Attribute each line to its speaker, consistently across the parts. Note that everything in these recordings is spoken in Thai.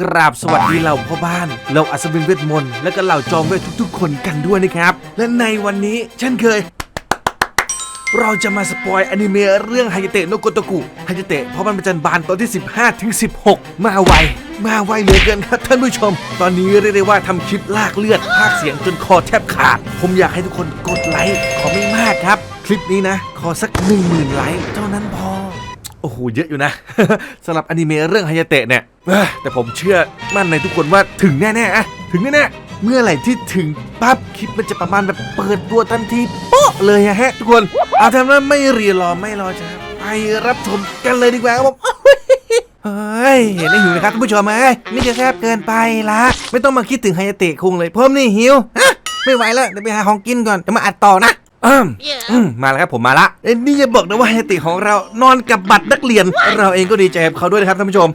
Speaker 1: กราบสวัสดีเหล่าพ่อบ้านเหล่าอัศวินเวทมนต์และก็เหล่าจอมเวททุกๆ คนกันด้วยนะครับ และในวันนี้เช่นเคย เราจะมาสปอยอนิเมะเรื่องไฮเตะโนโกโตกุไฮเตะเพราะมันประจันบานตอนที่ 15ถึง16 มาไว มาไวเหลือเกินครับท่านผู้ชม ตอนนี้เรียกได้ว่าทำคลิปลากเลือดพากเสียงจนคอแทบขาด ผมอยากให้ทุกคนกดไลค์ขอไม่มากครับ คลิปนี้นะ ขอสัก 1 0,000ไลค์เท่านั้นพอ โอ้โหเยอะอยู่นะสำหรับอนิเมะเรื่องไฮยาเตะเนี่ยแต่ผมเชื่อมั่นในทุกคนว่าถึงแน่ๆอะถึงแน่ๆเมื่อไหร่ที่ถึงปั๊บคลิปมันจะประมาณแบบเปิดตัวทันทีโป๊ะเลยฮะ ทุกคนเอาทำนั้นไม่รีรอไม่รอช้าไปรับชมกันเลยดีกว่าครับผมเฮ้ยเห็นได้หิวนะครับท่านผู้ชมเอ้ยนี่จะแคบเกินไปละไม่ต้องมาคิดถึงไฮยาเตะคุงเลยผมนี่หิวฮะไม่ไหวแล้วเดี๋ยวไปหาของกินก่อนเดี๋ยวมาอัดต่อนะ อืมอืมมาแล้วครับผมมาละเอ้ยนี่อย่าบอกนะว่าไฮติของเรานอนกับบัตรนักเรียน เราเองก็ดีใจกับเขาด้วยนะครับท่านผู้ชม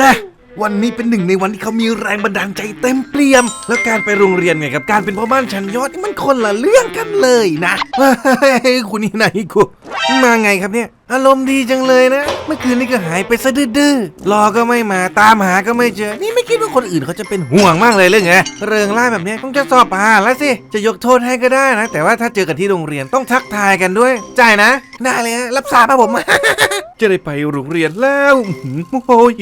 Speaker 1: นะ วันนี้เป็นหนึ่งในวันที่เขามีแรงบันดาลใจเต็มเปี่ยม แล้วการไปโรงเรียนไงกับการเป็นพ่อบ้านชั้นยอดนี่มันคนละเรื่องกันเลยนะเฮ้ยคุณนี่ไหนกูมาไงครับเนี่ย อารมณ์ดีจังเลยนะ เมื่อคืนนี้ก็หายไปซะดื้อรอก็ไม่มาตามหาก็ไม่เจอ นี่ไม่คิดว่าคนอื่นเขาจะเป็นห่วงมากเลยเรื่องไงเริงร่าแบบนี้ต้องจะสอบผ่านแล้วสิ จะยกโทษให้ก็ได้นะ แต่ว่าถ้าเจอกันที่โรงเรียนต้องทักทายกันด้วย จ่ายนะ ได้เลยรับทราบครับผม จะได้ไปโรงเรียนแล้วโอ้ย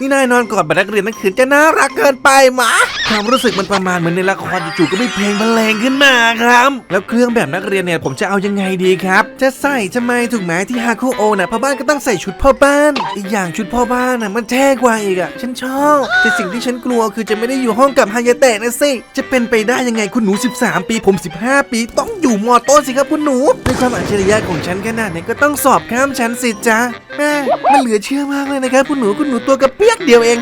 Speaker 1: นี่นายนอนกอดบัตรนักเรียนนั่นคือจะน่ารักเกินไปหมาความรู้สึกมันประมาณเหมือนในละครจู่ๆก็มีเพลงบรรเลงขึ้นมาครับ แล้วเครื่องแบบนักเรียนเนี่ยผมจะเอายังไงดีครับ จะใส่ทำไมถูกไหมที่ฮาคุโอน่ะพ่อบ้านก็ต้องใส่ชุดพ่อบ้าน อีกอย่างชุดพ่อบ้านน่ะมันเท่กว่าอีกอะฉันชอบ แต่สิ่งที่ฉันกลัวคือจะไม่ได้อยู่ห้องกับฮายาเตะนะสิจะเป็นไปได้ยังไงคุณหนู 13 ปีผม 15 ปี ต้องอยู่มอต้นสิครับคุณหนูด้วยความอัจฉริยะของฉันขนาดนี้ก็ต้องสอบข้ามชั้นสิจ้าแม่มันเหลือเชื่อมากเลยนะครับคุณหนูคุณหนูตัวกระเปียกเดียวเอง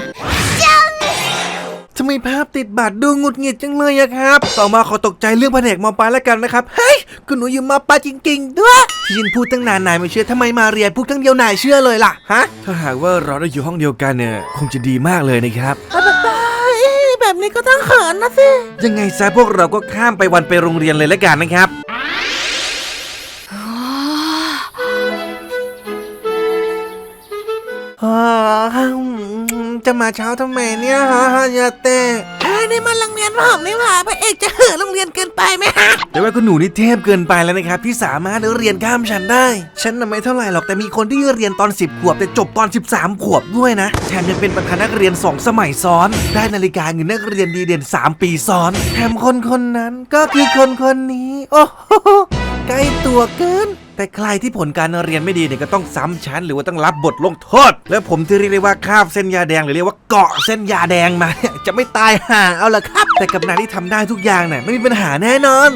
Speaker 1: ทำไมภาพติดบัตรดูหงุดหงิดจังเลยอะครับ ต่อมาขอตกใจเรื่องแผนกมอปลายแล้วกันนะครับ เฮ้ย คุณหนูอยู่มอปลายจริงๆด้วยที่ฉันพูดตั้งนานนายไม่เชื่อทำไมมาเรียนพูดครั้งเดียวนายเชื่อเลยล่ะ ฮะ ถ้าหากว่าเราได้อยู่ห้องเดียวกันเนี่ยคงจะดีมากเลยนะครับ
Speaker 2: แบบนี้ก็ต้องเขินนะสิ
Speaker 1: ยังไงซะพวกเราก็ข้ามไปวันไปโรงเรียนเลยแล้วกันนะครับ จะมาเช้าทำไมเนี่ยฮะฮะยาเต้
Speaker 2: เฮ้ยนี่มันโรงเรียนผมนี่หว่าพระเอกจะเหินโรงเรียนเกินไปไหมฮะ
Speaker 1: แต่ว่าคุณหนูนี่เทพเกินไปแล้วนะครับที่สามารถเรียนข้ามชั้นได้ ฉันน่ะไม่เท่าไหร่หรอกแต่มีคนที่เรียนตอน 10 ขวบ แต่จบตอน 13 ขวบด้วยนะ แถมยังเป็นประธานนักเรียน 2 สมัยซ้อน ได้นาฬิกาเงินนักเรียนดีเด่น 3 ปีซ้อน แถมคนคนนั้นก็คือคนคนนี้ โอ้โห ใกล้ตัวเกิน แต่ใครที่ผลการเรียนไม่ดีเนี่ยก็ต้องซ้ำชั้นหรือว่าต้องรับบทลงโทษ แล้วผมที่เรียกได้ว่าข้ามเส้นยาแดงหรือเรียกว่าเกาะเส้นยาแดงมาเนี่ยจะไม่ตายห่าเอาละครับ แต่กับนายที่ทำได้ทุกอย่างเนี่ยไม่มีปัญหาแน่นอน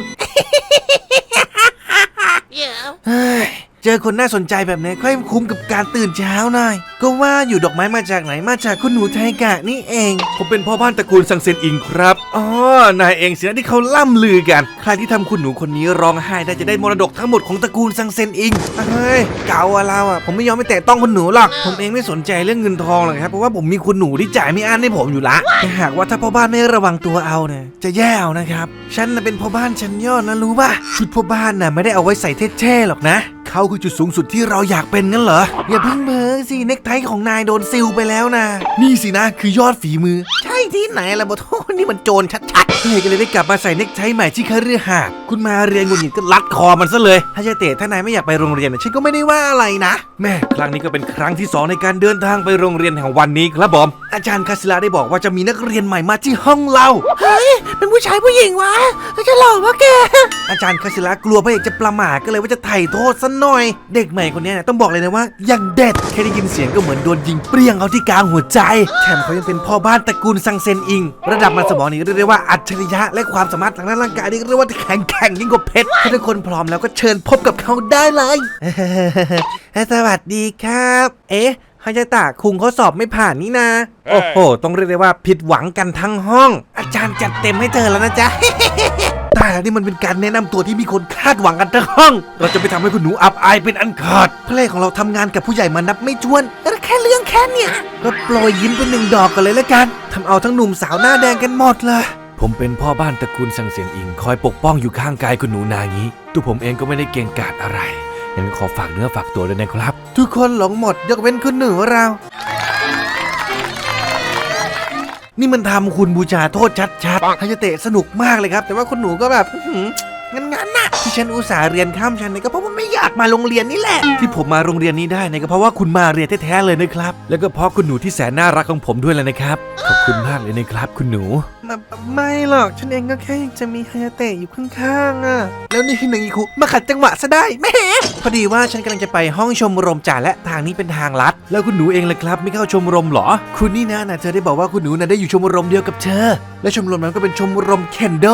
Speaker 1: เฮ้ย เจอคนน่าสนใจแบบนี้ค่อยคุ้มกับการตื่นเช้าหน่อย ก็ว่าอยู่ดอกไม้มาจากไหนมาจากคุณหนูไทกะนี่เอง ผมเป็นพ่อบ้านตระกูลสังเซนอิงครับ อ๋อ นายเองสินะที่เขาล่ำลือกัน ใครที่ทำคุณหนูคนนี้ร้องไห้ได้จะได้มรดกทั้งหมดของตระกูลสังเซนอิง เฮ้ย เก่าอะเราอะผมไม่ยอมไปแตะต้องคุณหนูหรอก ผมเองไม่สนใจเรื่องเงินทองหรอกครับ เพราะว่าผมมีคุณหนูที่จ่ายไม่อั้นให้ผมอยู่ละแต่หากว่าถ้าพ่อบ้านไม่ระวังตัวเอาเนี่ยจะแย่เอานะครับ ฉันน่ะเป็นพ่อบ้านชั้นยอดนะรู้ป่ะ ชุดพ่อบ้านน่ะไม่ได้เอาไว้ใส่เท่ๆหรอกนะ เขาคือจุดสูงสุดที่เราอยากเป็นงั้นเหรอ อย่าเพิ่งเพ้อสิเน็กไทของนายโดนซิลไปแล้วนะ นี่สินะคือยอดฝีมือ
Speaker 2: ใช่ที่ไหนล่ะบโทนี่มันโจรชัด
Speaker 1: เฮ้ยก็เลยได้กลับมาใส่เน็กไทใหม่ที่คฤหาสน์คุณมาเรียนหงุดหงิดก็รัดคอมันซะเลยถ้าจะเตะถ้านายไม่อยากไปโรงเรียนน่ะฉันก็ไม่ได้ว่าอะไรนะ แม่ครั้งนี้ก็เป็นครั้งที่สองในการเดินทางไปโรงเรียนแห่งวันนี้ครับผมอาจารย์คาสิลาได้บอกว่าจะมีนักเรียนใหม่มาที่ห้องเรา
Speaker 2: ๆเฮ้ยเป็นผู้ชายผู้หญิงวะแล้วจะหลอกวะแก
Speaker 1: อาจารย์คาสิลากลัวพระเอกจะประมาทก็เลยว่าจะไถ่โทษซะหน่อย เด็กใหม่คนนี้นะต้องบอกเลยนะว่ายังเด็ดแค่ได้ยินเสียงก็เหมือนโดนยิงเปรี้ยงเขาที่กลางหัวใจแถมเขายังเป็นพ่อบ้านตระกูลซังเซนอิง ระดับมันสมองนี่เรียกได้ว่าอัจฉริยะและความสามารถทางด้านร่างกายนี่เรียกว่าแข็งแกร่งยิ่งกว่าเพชรถ้าทุกคนพร้อมแล้วก็เชิญพบกับเขาได้เลยสวัสดีครับ เอ๊ะ ฮายาตะคุงเขาสอบไม่ผ่านนี่นา โอ้โห ต้องเรียกได้ว่าผิดหวังกันทั้งห้อง อาจารย์จัดเต็มให้เธอแล้วนะจ๊ะตายแล้วนี่มันเป็นการแนะนำตัวที่มีคนคาดหวังกันทั้งห้อง เราจะไม่ทำให้คุณหนูอับอายเป็นอันขาดเพลงของเราทำงานกับผู้ใหญ่มานับไม่ถ้วน
Speaker 2: แล้วแค่เรื่องแค่เนี้ย
Speaker 1: ก็โปรยยิ้มเป็นหนึ่งดอกกันเลยละกันทำเอาทั้งหนุ่มสาวหน้าแดงกันหมดเลย ผมเป็นพ่อบ้านตระกูลสังเสียงอิง คอยปกป้องอยู่ข้างกายคุณหนูนางี้ตัวผมเองก็ไม่ได้เก่งกาจอะไรยังขอฝากเนื้อฝากตัวด้วยนะครับ ทุกคนหลงหมดยกเว้นคุณหนูเรา นี่มันทำคุณบูชาโทษชัดๆฮายเตะสนุกมากเลยครับ แต่ว่าคุณหนูก็แบบ งั้นงั้นๆน่ะที่ฉันอุตส่าห์เรียนข้ามชั้นเนี่ยก็เพราะว่าไม่อยากมาโรงเรียนนี่แหละ ที่ผมมาโรงเรียนนี้ได้เนี่ยก็เพราะว่าคุณมาเรียนแท้ๆเลยนะครับ แล้วก็เพราะคุณหนูที่แสนน่ารักของผมด้วยเลยนะครับ ขอบคุณมากเลยนะครับ คุณหนูไม่หรอกฉันเองก็แค่อยากจะมีฮายาเตะอยู่ข้างๆอะ แล้วนี่หนึ่งอีคุมาขัดจังหวะซะได้แหม่พอดีว่าฉันกำลังจะไปห้องชมรมจ่าและทางนี้เป็นทางลัด แล้วคุณหนูเองล่ะครับ ไม่เข้าชมรมเหรอ คุณนี่นะนะเธอได้บอกว่าคุณหนูนะได้อยู่ชมรมเดียวกับเธอ และชมรมนั้นก็เป็นชมรมเคนโด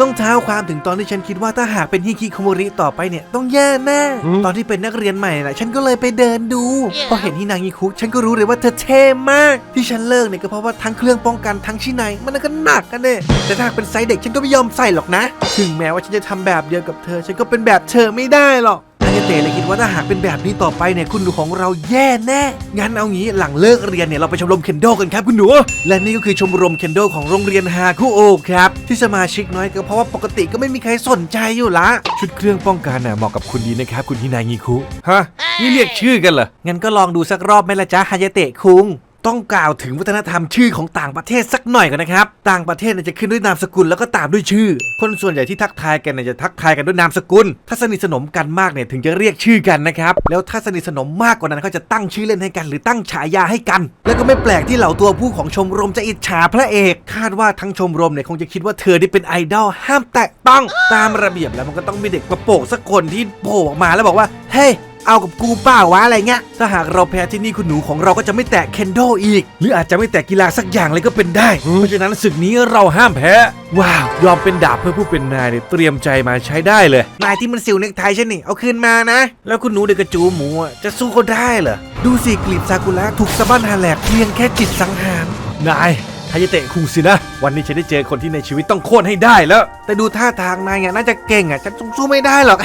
Speaker 1: ต้องเท้าความถึงตอนที่ฉันคิดว่าถ้าหากเป็นฮิคิโคโมริต่อไปเนี่ยต้องแย่แน่ ตอนที่เป็นนักเรียนใหม่นะฉันก็เลยไปเดินดู พอเห็นฮินางิคุฉันก็รู้เลยว่าเธอเท่มาก ที่ฉันเลิกเนี่ยก็เพราะว่าทั้งเครื่องป้องกันทั้งชินัยมันก็หนักกันเนี่ยแต่ถ้าเป็นไซส์เด็กฉันก็ไม่ยอมใส่หรอกนะ ถึงแม้ว่าฉันจะทำแบบเดียวกับเธอ ฉันก็เป็นแบบเธอไม่ได้หรอก นายเตเลยคิดว่าถ้าหากเป็นแบบนี้ต่อไปเนี่ยคุณหนูของเราแย่แน่ งั้นเอางี้หลังเลิกเรียนเนี่ยเราไปชมรมเคนโดกันครับคุณหนู และนี่ก็คือชมรมเคนโดของโรงเรียนฮาคุโอครับ ที่สมาชิกน้อยก็เพราะว่าปกติก็ไม่มีใครสนใจอยู่ละ ชุดเครื่องป้องกันน่ะเหมาะกับคุณดีนะครับ คุณฮินางิคุ ฮะ นี่เรียกชื่อกันเหรอ งั้นก็ลองดูสักรอบไหมล่ะจ๊ะฮายาเตะคุง ต้องกล่าวถึงวัฒนธรรมชื่อของต่างประเทศสักหน่อยก่อนนะครับ ต่างประเทศเนี่ยจะขึ้นด้วยนามสกุลแล้วก็ตามด้วยชื่อ คนส่วนใหญ่ที่ทักทายกันเนี่ยจะทักทายกันด้วยนามสกุล ถ้าสนิทสนมกันมากเนี่ยถึงจะเรียกชื่อกันนะครับ แล้วถ้าสนิทสนมมากกว่านั้นเขาจะตั้งชื่อเล่นให้กัน หรือตั้งฉายาให้กัน แล้วก็ไม่แปลกที่เหล่าตัวผู้ของชมรมจะอิจฉาพระเอก คาดว่าทั้งชมรมเนี่ยคงจะคิดว่าเธอได้เป็นไอดอลห้ามแตะต้องตามระเบียบแล้วมันก็ต้องมีเด็กกระโปงสักคนที่โผล่ออกมาแล้วบอกว่าเฮ้ย เอากับกูเปล่าวะอะไรเงี้ย ถ้าหากเราแพ้ที่นี่คุณหนูของเราก็จะไม่แตะเคนโดอีก หรืออาจจะไม่แตะกีฬาสักอย่างเลยก็เป็นได้ เพราะฉะนั้นศึกนี้เราห้ามแพ้ ว้าว ยอมเป็นดาบเพื่อผู้เป็นนายเนี่ยเตรียมใจมาใช้ได้เลย นายที่มันสิวเน็กไทฉันนี่ เอาคืนมานะ แล้วคุณหนูเด็กกระจูหมูอะจะสู้เขาได้เหรอ ดูสิกลีบซากุระถูกสะบั้นหาแหลกเพียงแค่จิตสังหาร นายฮายาเตะคุงสินะ วันนี้ฉันได้เจอคนที่ในชีวิตต้องโค่นให้ได้แล้ว แต่ดูท่าทางนายอะน่าจะเก่งอะฉันสู้ไม่ได้หรอก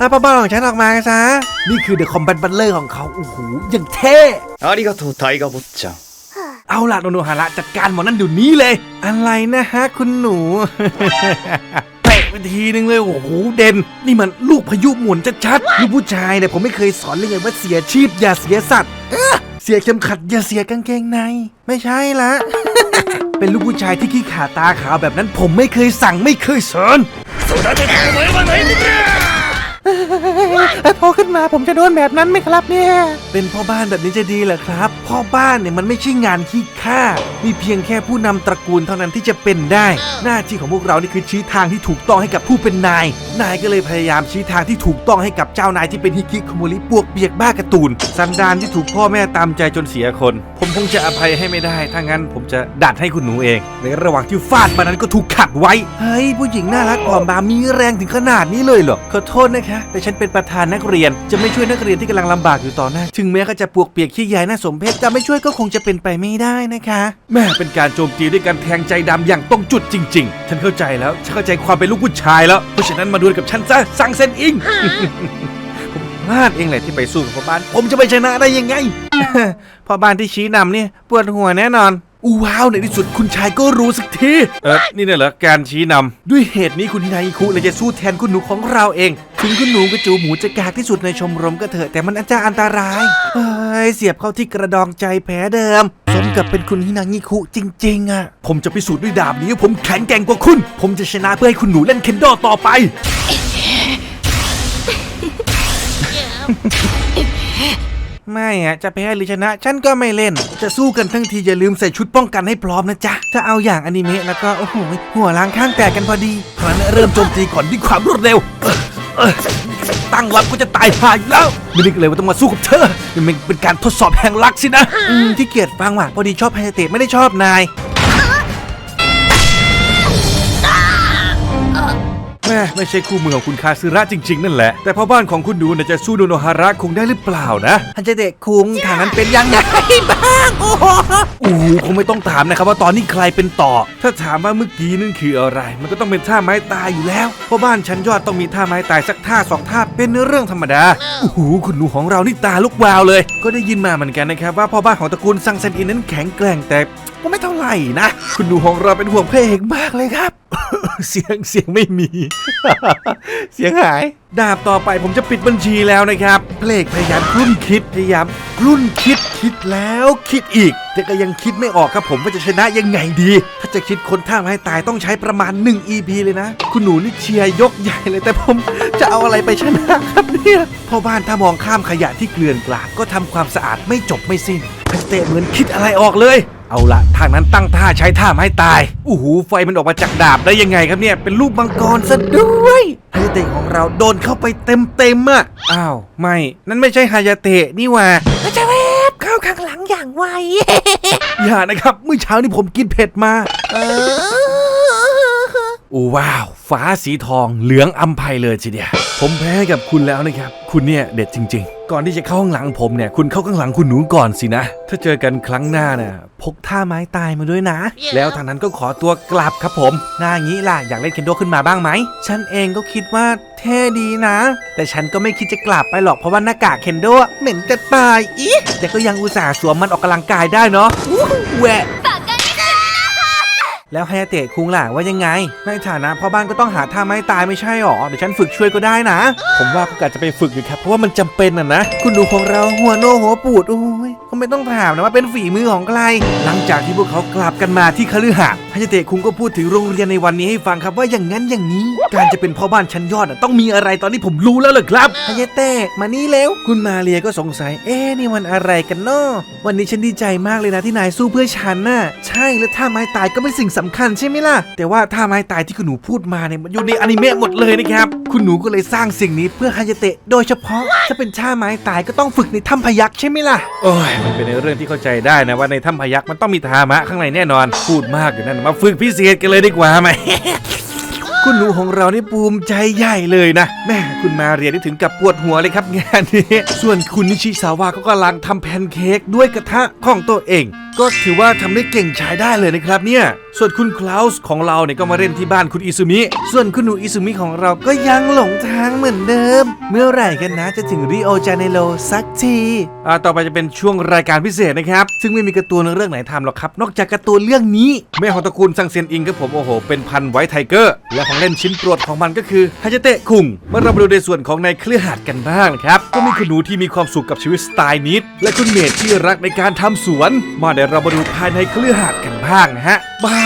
Speaker 1: เอาป้าบ้าของฉันออกมาซะ นี่คือเดอะคอมแบทบัลเลอร์ของเขา โอ้โหอย่างเท่
Speaker 3: ありがとうタイガー坊ちゃん
Speaker 1: เอาล่ะโนโนฮาระจัดการหมอนั่นเดี๋ยวนี้เลย อะไรนะฮะคุณหนู เตะไปทีนึงเลย โอ้โห เด่น นี่มันลูกพายุหมุนชัดๆลูกผู้ชายเนี่ยผมไม่เคยสอนเลยไงว่าเสียชีพอย่าเสียสัตว์เอ้อเสียเข็มขัดอย่าเสียกางเกงใน ไม่ใช่ละ เป็นลูกผู้ชายที่ขี้ขาตาขาวแบบนั้น ผมไม่เคยสั่งไม่เคยสอน
Speaker 2: โตขึ้นมาผมจะโดนแบบนั้นไหมครับเนี่ย
Speaker 1: เป็นพ่อบ้านแบบนี้จะดีเหรอครับ พ่อบ้านเนี่ยมันไม่ใช่งานขี้ข้ามีเพียงแค่ผู้นำตระกูลเท่านั้นที่จะเป็นได้ หน้าที่ของพวกเรานี่คือชี้ทางที่ถูกต้องให้กับผู้เป็นนาย นายก็เลยพยายามชี้ทางที่ถูกต้องให้กับเจ้านายที่เป็นฮิกิโคโมริปวกเบียกบ้ากร์ตูนสันดานที่ถูกพ่อแม่ตามใจจนเสียคน ผมคงจะอภัยให้ไม่ได้ ถ้างั้นผมจะดัดให้คุณหนูเอง ในระหว่างที่ฟาดมานั้นก็ถูกขัดไว้ เฮ้ยผู้หญิงน่ารักอ่อนบางมีแรงถึงขนาดนี้เลยเหรอ ขอโทษนะคะ แต่ฉันเป็นประธานนักเรียน จะไม่ช่วยนักเรียนที่กำลังลำบากอยู่ต่อหน้า ถึงแม้เขาจะปวกเปียกขี้ใหญ่น่าสมเพชจะไม่ช่วยก็คงจะเป็นไปไม่ได้นะคะ แม่เป็นการโจมตีด้วยการแทงใจดำอย่างตรงจุดจริง ๆ ฉันเข้าใจแล้วฉันเข้าใจความเป็นลูกผู้ชายแล้วเพราะฉะนั้นมาดวลกับฉันซะสั่งเซนอิงผมพลาดเองแหละที่ไปสู้กับพ่อบ้าน ผมจะไปชนะได้ยังไง พ่อบ้านที่ชี้นำเนี่ยปวดหัวแน่นอนอู้ว้าวในที่สุดคุณชายก็รู้สักที เออนี่เนี่ยเหรอการชี้นำด้วยเหตุนี้คุณนายคุเลยจะสู้แทนคุณหนูของเราเอง ถึงคุณหนูกระจูหมูจะกากที่สุดในชมรมก็เถอะแต่มันอาจจะอันตรายเฮ้ยเสียบเข้าที่กระดองใจแผลเดิมสมกับเป็นคุณฮินางิคุจริงๆอะผมจะพิสูจน์ด้วยดาบนี้ว่าผมแข็งแกร่งกว่าคุณ ผมจะชนะเพื่อให้คุณหนูเล่นเคนโดต่อไป ไม่อะจะแพ้หรือชนะ ฉันก็ไม่เล่น จะสู้กันทั้งทีอย่าลืมใส่ชุดป้องกันให้พร้อมนะจ๊ะ ถ้าเอาอย่างอนิเมะแล้วก็ โอ้โห หัวล้างข้างแตกกันพอดีเพราะนั้นเริ่มโจมตีก่อนด้วยความรวดเร็ว ตั้งรับก็จะตายหายแล้ว ไม่นึกเลยว่าต้องมาสู้กับเธอมันเป็นการทดสอบแห่งรักสินะที่เกียจฟังว่ะพอดีชอบไฮเตะไม่ได้ชอบนายแม่ไม่ใช่คู่มือของคุณคาซึระจริง ๆ นั่นแหละ แต่พ่อบ้านของคุณหนูเนี่ยจะสู้โนโนฮาระคงได้หรือเปล่านะฮันเจเดะคุงทางนั้นเป็นยังไง
Speaker 2: บ้าง โอ้โห
Speaker 1: อ้โหคงไม่ต้องถามนะครับว่าตอนนี้ใครเป็นต่อ ถ้าถามว่าเมื่อกี้นั่นคืออะไร มันก็ต้องเป็นท่าไม้ตายอยู่แล้ว เพราะบ้านชั้นยอดต้องมีท่าไม้ตายสักท่าสองท่าเป็นเรื่องธรรมดา โอ้โหคุณหนูของเรานี่ตาลุกวาวเลย ก็ได้ยินมาเหมือนกันนะครับว่าพ่อบ้านของตระกูลซังเซนอินนั้นแข็งแกร่งแต่ ก็ไม่เท่าไหร่นะ คุณหนูของเราเป็นห่วงพระเอกมากเลยครับ เสียงเสียงไม่มี เสียงหาย ดาบต่อไปผมจะปิดบัญชีแล้วนะครับเพลกพยายามกลุ้นคิดพยายามกลุ้นคิดคิดแล้วคิดอีก แต่ก็ยังคิดไม่ออกครับผมว่าจะชนะยังไงดี ถ้าจะคิดคนท่าไม้ตายต้องใช้ประมาณ 1 EP เลยนะ คุณหนูนี่เชียร์ยกใหญ่เลยแต่ผมจะเอาอะไรไปชนะครับเนี่ยพ่อบ้านถ้ามองข้ามขยะที่เกลื่อนกลาดก็ทำความสะอาดไม่จบไม่สิ้นพันเตะเหมือนคิดอะไรออกเลย เอาละทางนั้นตั้งท่าใช้ท่าไม้ตายอู้หูไฟมันออกมาจากดาบได้ยังไงครับเนี่ย เป็นรูปมังกรซะด้วยฮายาเตะของเราโดนเข้าไปเต็มเต็มๆอะอ้าวไม่นั่นไม่ใช่ฮายาเตะนี่หว่า
Speaker 2: ก็จะแวบเข้าข้างหลังอย่างไว
Speaker 1: อย่านะครับเมื่อเช้านี้ผมกินเผ็ดมา
Speaker 2: เออ
Speaker 1: โอ้ว้าว ฟ้าสีทองเหลืองอำไพเลยทีเดียวผมแพ้ให้กับคุณแล้วนะครับ คุณเนี่ยเด็ดจริง ๆ ก่อนที่จะเข้าข้างหลังผมเนี่ย คุณเข้าข้างหลังคุณหนูก่อนสินะ ถ้าเจอกันครั้งหน้าน่ะพกท่าไม้ตายมาด้วยนะ แล้วทางนั้นก็ขอตัวกลับครับผม หน้างี้ล่ะ อยากเล่นเคนโดขึ้นมาบ้างไหม ฉันเองก็คิดว่าเท่ดีนะ แต่ฉันก็ไม่คิดจะกลับไปหรอกเพราะว่าหน้ากากเคนโดเหม็นจะตายอีแต่ก็ยังอุตส่าห์สวมมันออกกำลังกายได้เนาะอู้หูแหวะ แล้วไฮายาเตะคุงล่ะว่ายังไง ในฐานะพ่อบ้านก็ต้องหาท่าไม้ตายไม่ใช่หรอ เดี๋ยวฉันฝึกช่วยก็ได้นะ ผมว่าก็กะจะไปฝึกอยู่ครับ เพราะว่ามันจำเป็นอะนะ คุณดูของเราหัวโนหัวปูดโอ้ยก็ ไม่ต้องถามนะว่าเป็นฝีมือของใคร หลังจากที่พวกเขากลับกันมาที่คฤหาสน์ไฮายาเตะคุงก็พูดถึงโรงเรียนในวันนี้ให้ฟังครับว่าอย่างนั้นอย่างนี้ การจะเป็นพ่อบ้านชั้นยอดอะต้องมีอะไรตอนนี้ผมรู้แล้วเหรอครับไฮายาเตะมานี่แล้ว คุณมาเรียก็สงสัย เอ๊ะนี่มันอะไรกันเนาะวันนี้ฉันดีใจมากเลยนะที่นายสู้เพื่อฉันน่ะใช่แล้วท่าไม้ตายก็เป็นสิ่งสำคัญใช่ไหมล่ะ แต่ว่าท่าไม้ตายที่คุณหนูพูดมาเนี่ยมันอยู่ในอนิเมะหมดเลยนะครับคุณหนูก็เลยสร้างสิ่งนี้เพื่อฮายาเตะโดยเฉพาะ ถ้าเป็นท่าไม้ตายก็ต้องฝึกในถ้ำพยักใช่ไหมล่ะ โอ้ยมันเป็นเรื่องที่เข้าใจได้นะว่าในถ้ำพยักมันต้องมีธามะข้างในแน่นอนพูดมากอยู่นั่นมาฝึกพิเศษกันเลยดีกว่าไหม คุณหนูของเรานี่ภูมิใจใหญ่เลยนะ แม่คุณมาเรียนนี่ถึงกับปวดหัวเลยครับงานนี้ ส่วนคุณนิชิสาวาก็กำลังทำแพนเค้กด้วยกระทะของตัวเองก็ถือว่าทำได้เก่งใช้ได้เลยนะครับเนี่ย ส่วนคุณคลาวส์ของเราเนี่ยก็มาเล่นที่บ้านคุณอิซุมิ ส่วนคุณหนูอิซุมิของเราก็ยังหลงทางเหมือนเดิม เมื่อไหร่กันนะจะถึงริโอจาเนโรสักที อ่าต่อไปจะเป็นช่วงรายการพิเศษนะครับ ซึ่งไม่มีการ์ตูนเรื่องไหนทำหรอกครับ นอกจากการ์ตูนเรื่องนี้แม่ของตระกูลซังเซียนอิงครับผมโอ้โห เป็นพันไวท์ไทเกอร์ และของเล่นชิ้นโปรดของมันก็คือฮาจเตะคุงเมื่อเรามาดูในส่วนของในเครือหาดกันบ้างนะครับ ก็มีคุณหนูที่มีความสุขกับชีวิตสไตล์นิดและคุณเมดที่รักในการทำสวนมาเดยวเรามาดูภายในเครือหาดกันบ้างนะฮะบ้า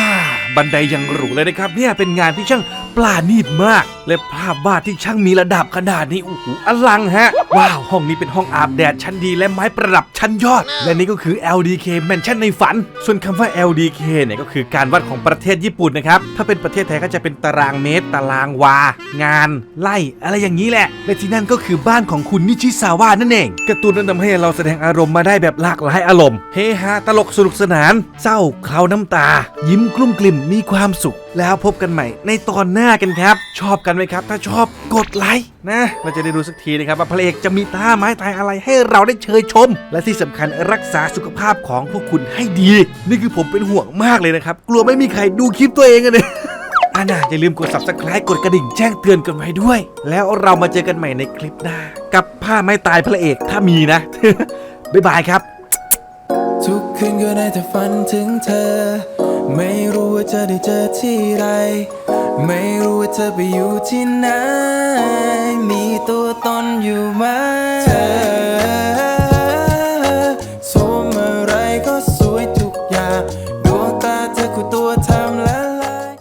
Speaker 1: บันไดยังหรูเลยนะครับ เนี่ยเป็นงานที่ช่างปลาณีตมาก และภาพวาดที่ช่างมีระดับขนาดนี้โอ้โหอลังฮะ ว้าวห้องนี้เป็นห้องอาบแดดชั้นดีและไม้ประดับชั้นยอด และนี่ก็คือ LDK Mansion ในฝัน ส่วนคำว่า LDK เนี่ยก็คือการวัดของประเทศญี่ปุ่นนะครับ ถ้าเป็นประเทศไทยก็จะเป็นตารางเมตร ตารางวา งาน ไล่อะไรอย่างนี้แหละ และที่นั่นก็คือบ้านของคุณนิชิซาวะนั่นเองการ์ตูนนั้นทำให้เราแสดงอารมณ์มาได้แบบหลากหลายอารมณ์เฮฮาตลกสนุกสนาน เศร้าเคล้าน้ำตา ยิ้มกลุ้มกลิ่มมีความสุข แล้วพบกันใหม่ในตอนหน้ากันครับ ชอบกันไหมครับ ถ้าชอบกดไลค์นะ เราจะได้รู้สักทีนะครับว่าพระเอกจะมีท่าไม้ตายอะไรให้เราได้เชยชม และที่สำคัญรักษาสุขภาพของพวกคุณให้ดี นี่คือผมเป็นห่วงมากเลยนะครับ กลัวไม่มีใครดูคลิปตัวเองเลยอาน่าอย่าลืมกด subscribe กดกระดิ่งแจ้งเตือนกันไว้ด้วย แล้วเรามาเจอกันใหม่ในคลิปหน้า กับผ้าไม้ตายพระเอกถ้ามีนะ บ๊ายบายครับ
Speaker 4: ทุกคืนก็ได้แต่ฝันถึงเธอ ไม่รู้ว่าจะได้เจอที่ไร ไม่รู้ว่าเธอไปอยู่ที่ไหน มีตัวตนอยู่ไหม